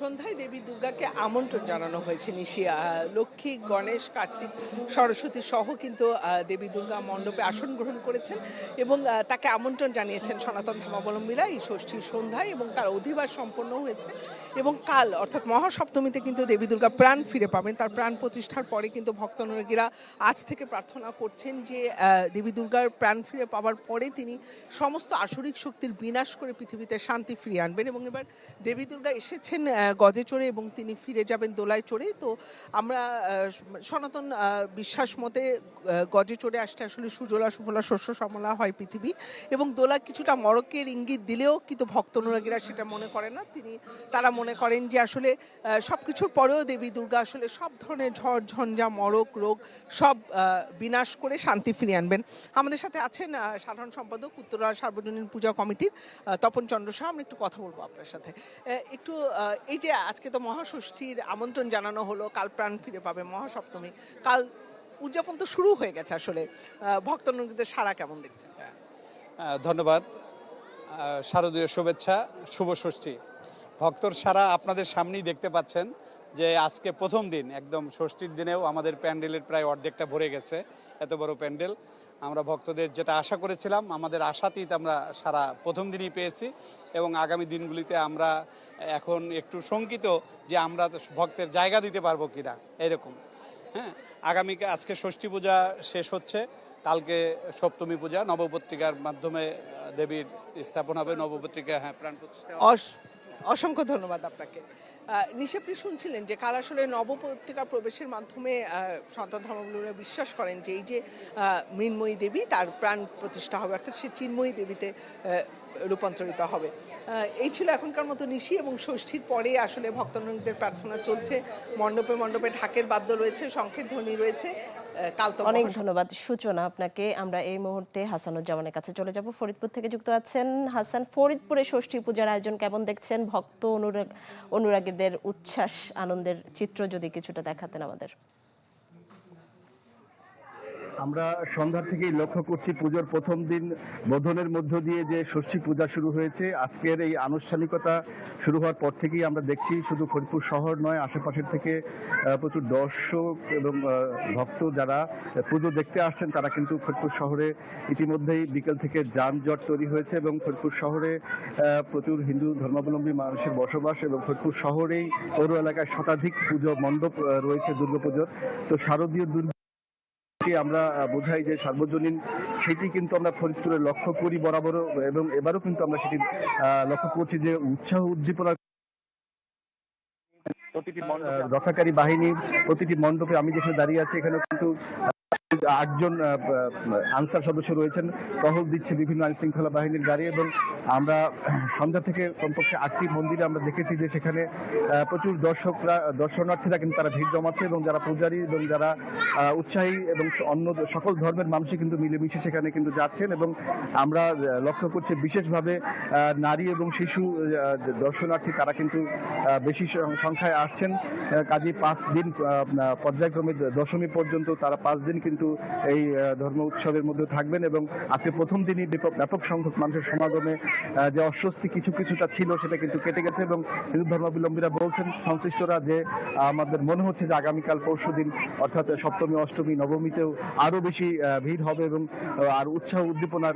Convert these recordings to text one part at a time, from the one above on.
সন্ধ্যায় দেবী দুর্গাকে আমন্ত্রণ জানানো হয়েছে নিশি। লক্ষ্মী, গণেশ, কার্তিক, সরস্বতী সহ কিন্তু দেবী দুর্গা মণ্ডপে আসন গ্রহণ করেছেন এবং তাকে আমন্ত্রণ জানিয়েছেন সনাতন ধর্মাবলম্বীরা এই ষষ্ঠীর সন্ধ্যায় এবং তার অধিবাস সম্পন্ন হয়েছে এবং কাল, অর্থাৎ মহাসপ্তমীতে কিন্তু দেবী দুর্গা প্রাণ ফিরে পাবেন। তার প্রাণ প্রতিষ্ঠার পরে কিন্তু ভক্ত ভক্তনুরাগীরা আজ থেকে প্রার্থনা করছেন যে দেবী দুর্গার প্রাণ ফিরে পাওয়ার পরে তিনি সমস্ত আসরিক শক্তির বিনাশ করে পৃথিবীতে শান্তি ফিরিয়ে আনবেন এবং এবার দেবী দুর্গা এসেছেন গজে চড়ে এবং তিনি ফিরে যাবেন দোলায় চড়ে। তো আমরা সনাতন বিশ্বাস মতে গজে চড়ে আসতে আসলে সুজলা, সুফলা, শস্য, সমলা হয় পৃথিবী এবং দোলা কিছুটা মরকের ইঙ্গিত দিলেও কিন্তু ভক্ত অনুরাগীরা সেটা মনে করেন না। তিনি, তারা মনে করেন যে আসলে সব কিছুর পরেও দেবী দুর্গা আসলে সব ধরনের ঝড়, ঝঞ্ঝা, মরক, রোগ সব বিনাশ করে শান্তি ফিরিয়ে আনবেন। আমাদের সাথে আছেন সাধারণ সম্পাদক, উত্তরা সার্বজনীন পূজা কমিটির তপন চন্দ্র শাহ। আমরা একটু কথা বলব আপনার সাথে। একটু এই যে আজকে তো মহাষষ্ঠীর আমন্ত্রণ জানানো হলো কাল প্রাণ ফিরে পাবে মহাসপ্তমী। কাল উদযাপন তো শুরু হয়ে গেছে আসলে। ভক্ত সারা কেমন দেখছেন? আহ, ধন্যবাদ। শারদীয় শুভেচ্ছা শুভ ষষ্ঠী। ভক্তর সারা আপনাদের সামনেই দেখতে পাচ্ছেন যে আজকে প্রথম দিন একদম ষষ্ঠীর দিনেও আমাদের প্যান্ডেলের প্রায় অর্ধেকটা ভরে গেছে এত বড় প্যান্ডেল। আমরা ভক্তদের যেটা আশা করেছিলাম, আমাদের আশাতীত আমরা সারা প্রথম দিনই পেয়েছি এবং আগামী দিনগুলিতে আমরা এখন একটু শঙ্কিত যে আমরা ভক্তের জায়গা দিতে পারব কিনা, এরকম। হ্যাঁ আগামী আজকে ষষ্ঠী পূজা শেষ হচ্ছে, কালকে সপ্তমী পূজা, নবপত্রিকার মাধ্যমে দেবীর স্থাপন হবে, নবপত্রিকা হ্যাঁ প্রাণ প্রতিষ্ঠা অস- অসংখ্য ধন্যবাদ আপনাকে। নিশা, আপনি শুনছিলেন যে কাল আসলে নবপত্রিকা প্রবেশের মাধ্যমে সন্তান ধর্মাবলম্বীরা বিশ্বাস করেন যে এই যে মৃন্ময়ী দেবী তার প্রাণ প্রতিষ্ঠা হবে অর্থাৎ সে চিন্ময়ী দেবীতে রূপান্তরিত হবে। এই ছিল এখনকার মতো নিশি এবং ষষ্ঠীর পরে আসলে ভক্তনদের প্রার্থনা চলছে। মণ্ডপে মণ্ডপে ঢাকের বাদ্য রয়েছে শঙ্খের ধ্বনি রয়েছে অনেক ধন্যবাদ। সূচনা আপনাকে। আমরা এই মুহূর্তে হাসানুজ্জামানের কাছে চলে যাব। ফরিদপুর থেকে যুক্ত আছেন হাসান। ফরিদপুরে ষষ্ঠী পূজার আয়োজন কেমন দেখছেন? ভক্ত অনুরাগ অনুরাগীদের উচ্ছ্বাস আনন্দের চিত্র যদি কিছুটা দেখাতেন আমাদের। আমরা সন্ধ্যা থেকেই লক্ষ্য করছি পুজোর প্রথম দিন বোধনের মধ্য দিয়ে যে ষষ্ঠী পূজা শুরু হয়েছে। আজকের এই আনুষ্ঠানিকতা শুরু হওয়ার পর থেকেই আমরা দেখছি শুধু ফরিদপুর শহর নয়, আশেপাশের থেকে প্রচুর দর্শক এবং ভক্ত যারা পুজো দেখতে আসছেন, তারা কিন্তু ফরিদপুর শহরে ইতিমধ্যেই বিকেল থেকে যানজট তৈরি হয়েছে এবং ফরিদপুর শহরে প্রচুর হিন্দু ধর্মাবলম্বী মানুষের বসবাস এবং ফরিদপুর শহরেই পৌর এলাকায় শতাধিক পুজো মণ্ডপ রয়েছে দুর্গাপুজোর। তো শারদীয় দুর্গা কে আমরা বোঝাই যে সার্বজনীন সেটি কিন্তু আমরা ফরিদপুরে লক্ষ্য করি বরাবর এবং এবারও কিন্তু আমরা সেটি আহ, লক্ষ্য করছি যে উৎসাহ উদ্দীপনা প্রতিটি রক্ষাকারী বাহিনী প্রতিটি মণ্ডপে আমি যেখানে দাঁড়িয়ে আছি এখানে কিন্তু আটজন আনসার সদস্য রয়েছেন। টহল দিচ্ছে বিভিন্ন আইন শৃঙ্খলা বাহিনীর গাড়ি এবং আমরা সন্ধ্যা থেকে কমপক্ষে আটটি মন্দিরে আমরা দেখেছি যে সেখানে প্রচুর দর্শকরা, দর্শনার্থীরা কিন্তু তারা ভিড় জমাচ্ছে এবং যারা পূজারী এবং যারা উৎসাহী এবং অন্য সকল ধর্মের মানুষই কিন্তু মিলেমিশে সেখানে কিন্তু যাচ্ছেন এবং আমরা লক্ষ্য করছি বিশেষভাবে নারী এবং শিশু দর্শনার্থী তারা কিন্তু বেশি সংখ্যায় আসছেন। কাজে পাঁচ দিন পর্যায়ক্রমে দশমী পর্যন্ত তারা পাঁচ দিন কিন্তু এই ধর্ম উৎসবের মধ্যে থাকবেন এবং আজকে প্রথম দিনই ব্যাপক- সংখ্যক মানুষের সমাগমে যে অস্বস্তি কিছু কিছুটা ছিল সেটা কিন্তু কেটে গেছে এবং হিন্দু ধর্মাবলম্বীরা বলছেন, সংশ্লিষ্টরা যে আমাদের মনে হচ্ছে যে আগামীকাল পরশু দিন, অর্থাৎ সপ্তমী, অষ্টমী, নবমীতেও আরও বেশি ভিড় হবে এবং আর উৎসাহ উদ্দীপনার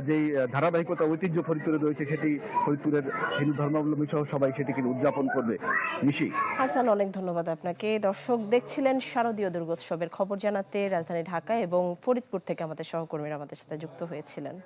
যেই ধারাবাহিকতা, ঐতিহ্য ফরিদপুরে রয়েছে সেটি ফরিদপুরের হিন্দু ধর্মাবলম্বী সহ সবাই সেটি কিন্তু উদযাপন করবে। নিশি। হাসান, অনেক ধন্যবাদ আপনাকে। দর্শক দেখছিলেন শারদীয় দুর্গোৎসবের খবর জানাতে রাজধানী ঢাকা এবং ফরিদপুর থেকে আমাদের সহকর্মীরা আমাদের সাথে যুক্ত হয়েছিলেন।